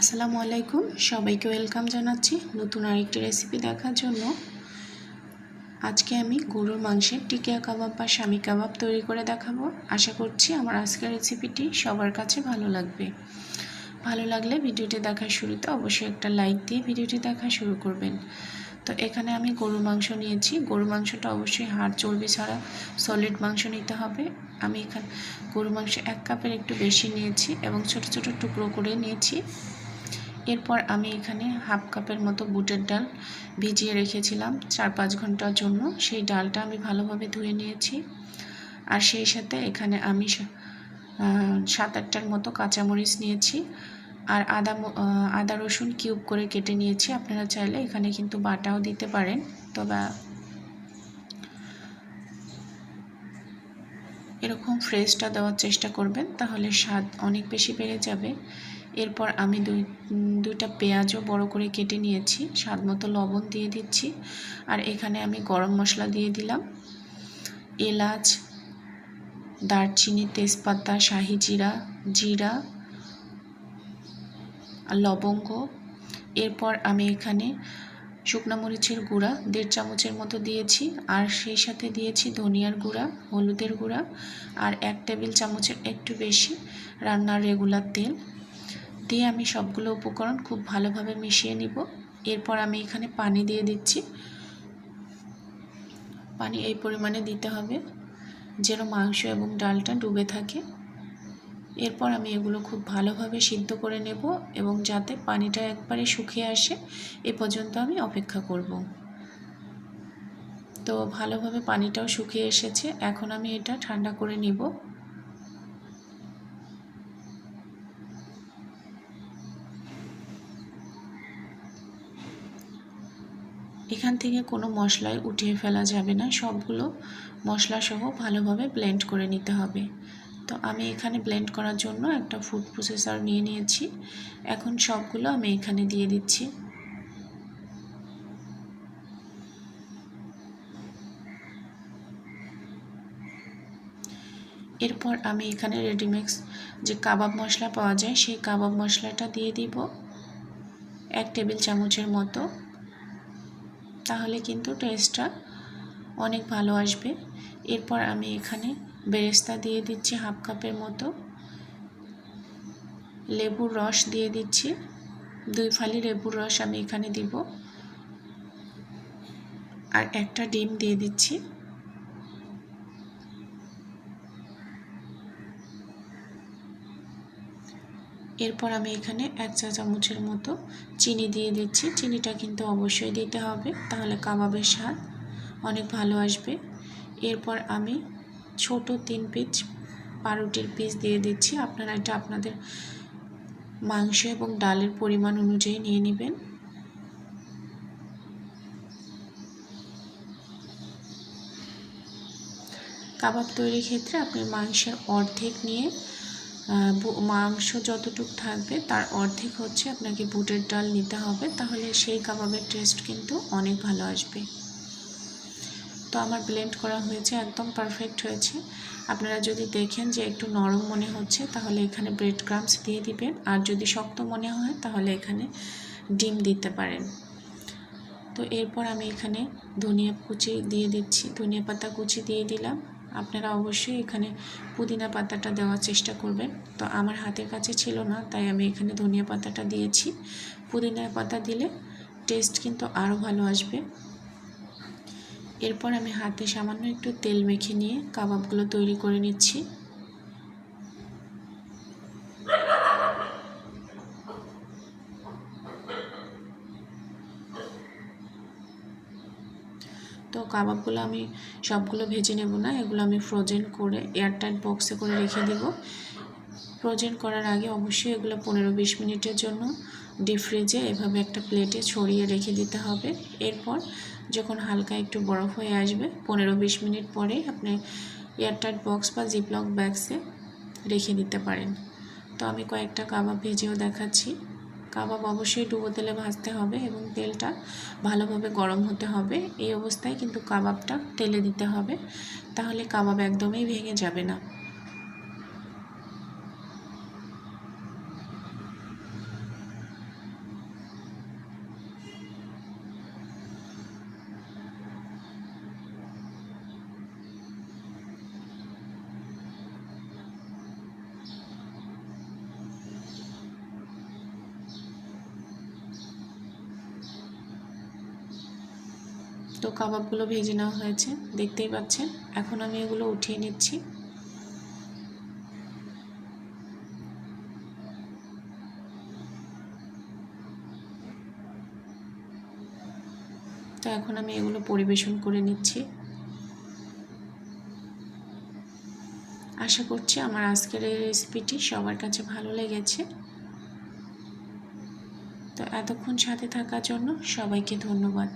আসসালামু আলাইকুম। সবাইকে ওয়েলকাম জানাচ্ছি নতুন আরেকটি রেসিপি দেখার জন্য। আজকে আমি গরুর মাংসের টিকিয়া কাবাব বা স্বামী কাবাব তৈরি করে দেখাবো। আশা করছি আমার আজকের রেসিপিটি সবার কাছে ভালো লাগবে। ভালো লাগলে ভিডিওটি দেখার শুরুতে অবশ্যই একটা লাইক দিয়ে ভিডিওটি দেখা শুরু করবেন। তো এখানে আমি গরুর মাংস নিয়েছি। গরুর মাংসটা অবশ্যই হাড় চর্বি ছাড়া সলিড মাংস নিতে হবে। আমি এখানে গরুর মাংস এক কাপের একটু বেশি নিয়েছি এবং ছোট ছোট টুকরো করে নিয়েছি। এরপর আমি এখানে হাফ কাপের মতো বুটের ডাল ভিজিয়ে রেখেছিলাম চার পাঁচ ঘণ্টার জন্য। সেই ডালটা আমি ভালোভাবে ধুয়ে নিয়েছি। আর সেই সাথে এখানে আমি সাত আটটার মতো কাঁচামরিচ নিয়েছি। আর আদা আদা রসুন কিউব করে কেটে নিয়েছি। আপনারা চাইলে এখানে কিন্তু বাটাও দিতে পারেন। তবে এরকম ফ্রেশটা দেওয়ার চেষ্টা করবেন, তাহলে স্বাদ অনেক বেশি বেড়ে যাবে। এরপর আমি দুই, দুইটা পেঁয়াজও বড় করে কেটে নিয়েছি, স্বাদ মতো লবণ দিয়ে দিচ্ছি, আর এখানে আমি গরম মশলা দিয়ে দিলাম। এলাচ, দারচিনি, তেজপাতা, শাহি জিরা জিরা লবঙ্গ। এরপর আমি এখানে শুকনো মরিচের গুঁড়া দেড় চামচের মতো দিয়েছি, আর সেই সাথে দিয়েছি ধনিয়ার গুঁড়া, হলুদের গুঁড়া, আর এক টেবিল চামচের একটু বেশি রান্নার রেগুলার তেল। দিয়ে আমি সবগুলো উপকরণ খুব ভালোভাবে মিশিয়ে নিব। এরপর আমি এখানে পানি দিয়ে দিচ্ছি। পানি এই পরিমাণে দিতে হবে যেন মাংস এবং ডালটা ডুবে থাকে। এরপর আমি এগুলো খুব ভালোভাবে সিদ্ধ করে নেব এবং যাতে পানিটা একবারে শুকিয়ে আসে এ পর্যন্ত আমি অপেক্ষা করব। তো ভালোভাবে পানিটাও শুকিয়ে এসেছে। এখন আমি এটা ঠান্ডা করে নিব। এখান থেকে কোনো মশলাই উঠিয়ে ফেলা যাবে না, সবগুলো মশলা সহ ভালোভাবে ব্লেন্ড করে নিতে হবে। তো আমি এখানে ব্লেন্ড করার জন্য একটা ফুড প্রসেসর নিয়ে নিয়েছি। এখন সবগুলো আমি এখানে দিয়ে দিচ্ছি। এরপর আমি এখানে রেডিমিক্স যে কাবাব মশলা পাওয়া যায়, সেই কাবাব মশলাটা দিয়ে দিব। এক টেবিল চামচের মতো। তাহলে কিন্তু টেস্টটা অনেক ভালো আসবে। এরপর আমি এখানে বেরেস্তা দিয়ে দিচ্ছি হাফ কাপের মতো। লেবুর রস দিয়ে দিচ্ছি। দুই ফালি লেবুর রস আমি এখানে দিব। আর একটা ডিম দিয়ে দিচ্ছি। এরপর আমি এখানে এক চা চামচের মতো চিনি দিয়ে দিচ্ছি। চিনিটা কিন্তু অবশ্যই দিতে হবে, তাহলে কাবাবের স্বাদ অনেক ভালো আসবে। এরপর আমি ছোট তিন পিস পাউরুটির পিস দিয়ে দিচ্ছি। আপনারা এটা আপনাদের মাংস এবং ডালের পরিমাণ অনুযায়ী নিয়ে নেবেন। কাবাব তৈরির ক্ষেত্রে আপনি মাংসের অর্ধেক নিয়ে মাংস যতটুকু থাকবে তার অর্ধেক হচ্ছে আপনাকে বুটের ডাল নিতে হবে। তাহলে সেই কাবাবের টেস্ট কিন্তু অনেক ভালো আসবে। তো আমার ব্লেন্ড করা হয়েছে, একদম পারফেক্ট হয়েছে। আপনারা যদি দেখেন যে একটু নরম মনে হচ্ছে, তাহলে এখানে ব্রেড ক্রামস দিয়ে দিবেন। আর যদি শক্ত মনে হয়, তাহলে এখানে ডিম দিতে পারেন। তো এরপর আমি এখানে ধনিয়া কুচি দিয়ে দিচ্ছি। ধনিয়া পাতা কুচি দিয়ে দিলাম। আপনারা অবশ্যই এখানে পুদিনা পাতাটা দেওয়ার চেষ্টা করবেন। তো আমার হাতের কাছে ছিল না, তাই আমি এখানে ধনিয়া পাতাটা দিয়েছি। পুদিনা পাতা দিলে টেস্ট কিন্তু আরও ভালো আসবে। এরপর আমি হাতে সামান্য একটু তেল মেখে নিয়ে কাবাবগুলো তৈরি করে নিচ্ছি। তো কাবাবগুলো আমি সবগুলো ভেজে নেব না, এগুলো আমি ফ্রোজেন করে এয়ারটাইট বক্সে করে রেখে দেব। ফ্রোজেন করার আগে অবশ্যই এগুলো পনেরো বিশ মিনিটের জন্য ডিপ ফ্রিজে এভাবে একটা প্লেটে ছড়িয়ে রেখে দিতে হবে। এরপর যখন হালকা একটু বরফ হয়ে আসবে, পনেরো বিশ মিনিট পরে আপনি এয়ারটাইট বক্স বা জিপলক ব্যাগসে রেখে দিতে পারেন। তো আমি কয়েকটা কাবাব ভেজেও দেখাচ্ছি। কাবাব অবশ্যই ডুবো তেলে ভাজতে হবে এবং তেলটা ভালোভাবে গরম হতে হবে। এই অবস্থায় কিন্তু কাবাবটা তেলে দিতে হবে। তাহলে কাবাব একদমই ভেঙে যাবে না। তো কাবাবগুলো ভেজে নেওয়া হয়েছে, দেখতেই পাচ্ছেন। এখন আমি এগুলো উঠিয়ে নিচ্ছি। তো এখন আমি এগুলো পরিবেশন করে নিচ্ছি। আশা করছি আমার আজকের এই রেসিপিটি সবার কাছে ভালো লেগেছে। তো এতক্ষণ সাথে থাকার জন্য সবাইকে ধন্যবাদ।